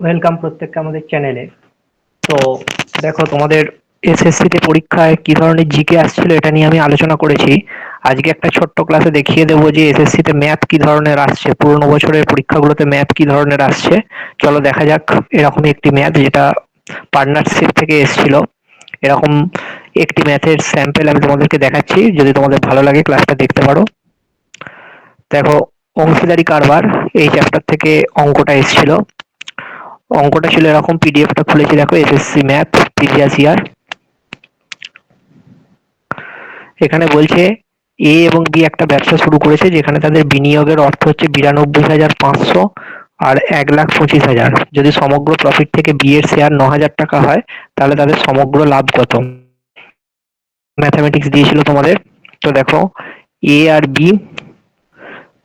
Welcome প্রত্যেককে আমাদের চ্যানেলে তো দেখো, তোমাদের এসএসসিতে পরীক্ষায় কি ধরনের জিকে আসছিল এটা নিয়ে আমি আলোচনা করেছি। আজকে একটা ছোট্ট ক্লাসে দেখিয়ে দেবো যে এসএসসিতে ম্যাথ কি ধরনের আসছে। পুরোনো বছরের পরীক্ষাগুলোতে ম্যাথ কি ধরনের আসছে। চলো দেখা যাক, এরকমই একটি ম্যাথ যেটা পার্টনারশিপ থেকে এসেছিল। এরকম একটি ম্যাথের স্যাম্পেল আমি তোমাদেরকে দেখাচ্ছি, যদি তোমাদের ভালো লাগে ক্লাসটা দেখতে পারো। দেখো, অংশীদারি কারবার এই চ্যাপ্টার থেকে অঙ্কটা এসেছিল। অঙ্কটা ছিল এরকম পিডিএফটা খুলেছি, দেখো এসএসসি ম্যাথ প্রিভিয়াস ইয়ার এখানে বলছে এ এবং বি একটা ব্যবসা শুরু করেছে, যেখানে তাদের বিনিয়োগের অর্থ হচ্ছে বিরানব্বই হাজার পাঁচশো আর এক লাখ পঁচিশ হাজার। যদি সমগ্র প্রফিট থেকে বি এর শেয়ার ন হাজার টাকা হয়, তাহলে তাদের সমগ্র লাভ কত? ম্যাথামেটিক্স দিয়েছিল তোমাদের। তো দেখো এ আর বি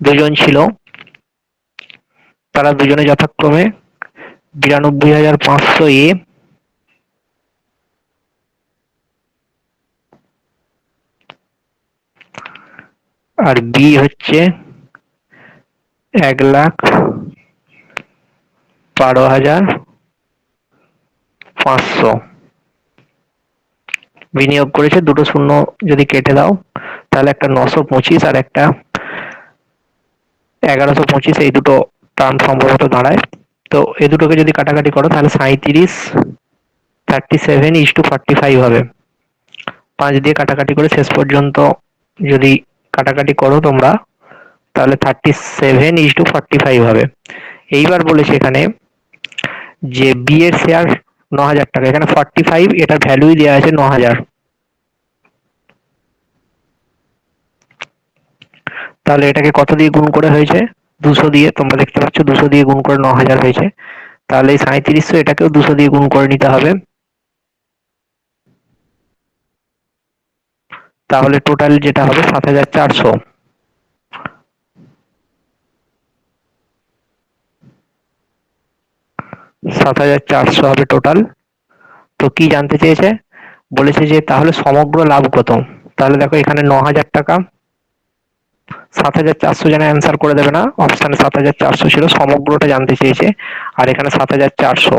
দুজন ছিল। তারা দুজনে যথাক্রমে বিরানব্বই হাজার পাঁচশো এ। আর বি হচ্ছে এক লাখ বারো হাজার পাঁচশো। বিনিয়োগ করেছে দুটো শূন্য যদি কেটে দাও, তাহলে একটা নশো পঁচিশ আর একটা এগারোশো পঁচিশ, এই দুটো টার্ম সম্ভবত দাঁড়ায়। তো এ দুটোকে যদি কাটাকাটি করো, তাহলে সাঁত্রিশ thirty seven is to forty five হবে। পাঁচ দিয়ে কাটাকাটি করে শেষ পর্যন্ত যদি কাটাকাটি করো তোমরা, তাহলে thirty seven is to forty five হবে। এইবার বলেছে এখানে যে বি এর শেয়ার ন হাজার টাকা। এখানে ফর্টি ফাইভ এটার ভ্যালুই দেওয়া আছে ন হাজার তাহলে এটাকে কত দিয়ে গুণ করে হয়েছে? দুশো দিয়ে, তোমরা দেখতে পাচ্ছ, দুশো দিয়ে গুণ করে ন হাজার হয়েছে। তাহলে এই সাঁত্রিশশো এটাকেও দুশো দিয়ে গুণ করে নিতে হবে। তাহলে টোটাল যেটা হবে, সাত হাজার চারশো। সাত হাজার চারশো হবে টোটাল তো কি জানতে চেয়েছে? বলেছে যে তাহলে সমগ্র লাভ কত? তাহলে দেখো এখানে ন হাজার টাকা। সাত হাজার চারশো যেন অ্যান্সার করে দেবে না। অপশানে সাত হাজার চারশো ছিল, সমগ্রটা জানতে চেয়েছে। আর এখানে সাত হাজার চারশো।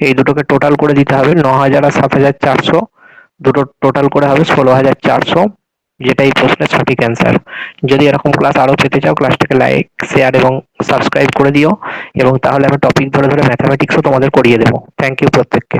এই দুটোকে টোটাল করে দিতে হবে ন হাজার আর সাত হাজার চারশো। দুটো টোটাল করে হবে ষোলো হাজার চারশো। যেটা এই প্রশ্নের সঠিক অ্যান্সার যদি এরকম ক্লাস আরও পেতে চাও ক্লাসটাকে লাইক শেয়ার এবং সাবস্ক্রাইব করে দিও। এবং তাহলে আমি টপিক ধরে ধরে ম্যাথামেটিক্সও তোমাদের করিয়ে দেবো। থ্যাংক ইউ প্রত্যেককে।